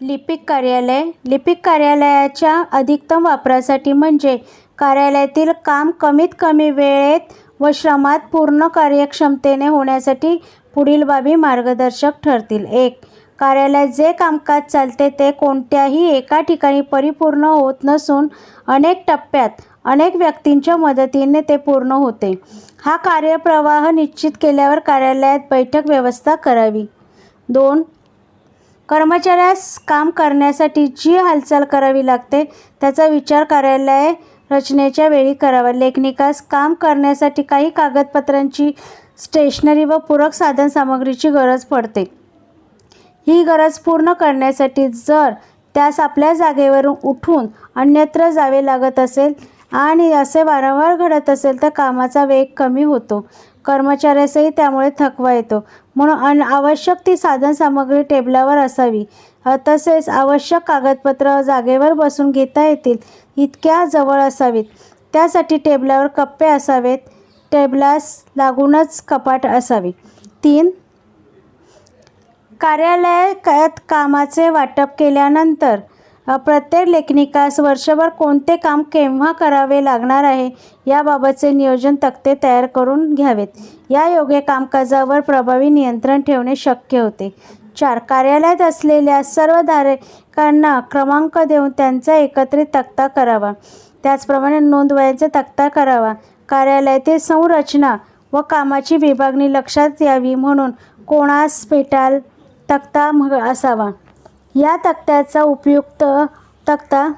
लिपिक कार्यालय. लिपिक कार्यालयाच्या अधिकतम वापरासाठी म्हणजे कार्यालयातील काम कमीत कमी वेळेत व श्रमात पूर्ण कार्यक्षमतेने होण्यासाठी पुढील बाबी मार्गदर्शक ठरतील. एक कार्यालयात जे कामकाज चालते ते कोणत्याही एका ठिकाणी परिपूर्ण होत नसून अनेक टप्प्यात अनेक व्यक्तींच्या मदतीने ते पूर्ण होते. हा कार्यप्रवाह निश्चित केल्यावर कार्यालयात बैठक व्यवस्था करावी. दोन कर्मचाऱ्यास काम करण्यासाठी जी हालचाल करावी लागते त्याचा विचार कार्यालय रचनेच्या वेळी करावा. लेखनिकास काम करण्यासाठी काही कागदपत्रांची स्टेशनरी व पूरक साधन सामग्रीची गरज पडते. ही गरज पूर्ण करण्यासाठी जर त्यास आपल्या जागेवरून उठून अन्यत्र जावे लागत असेल आणि असे वारंवार घडत असेल तर कामाचा वेग कमी होतो. कर्मचाऱ्यासही त्यामुळे थकवा येतो. म्हणून अन आवश्यक ती साधनसामग्री टेबलावर असावी. तसेच आवश्यक कागदपत्र जागेवर बसून घेता येतील. इतक्या जवळ असावीत. त्यासाठी टेबलावर कप्पे असावेत. टेबलास लागूनच कपाट असावी. तीन. कार्यालयात कामाचे वाटप केल्यानंतर प्रत्येक लेखनिकास वर्षभर कोणते काम केव्हा करावे लागणार आहे याबाबतचे नियोजन तक्ते तयार करून घ्यावेत. या योग्य कामकाजावर प्रभावी नियंत्रण ठेवणे शक्य होते. चार कार्यालयात असलेल्या सर्व धारकांना क्रमांक देऊन त्यांचा एकत्रित तक्ता करावा. त्याचप्रमाणे नोंदवयाचा तक्ता करावा. कार्यालयातील संरचना व कामाची विभागणी लक्षात यावी म्हणून कोणास पेटाल तक्ता मग असावा. या तक्त्याचा उपयुक्त तक्ता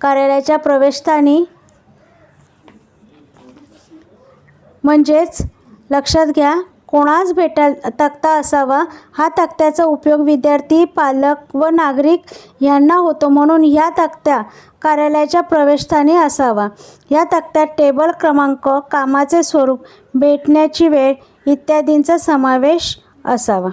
कार्यालयाच्या प्रवेशस्थानी म्हणजेच लक्षात घ्या कोणास भेटाल तक्ता असावा हा तक्त्याचा उपयोग विद्यार्थी पालक व नागरिक यांना होतो म्हणून या तक्त्या कार्यालयाच्या प्रवेशस्थानी असावा. या तक्त्यात टेबल क्रमांक कामाचे स्वरूप भेटण्याची वेळ इत्यादींचा समावेश असावा.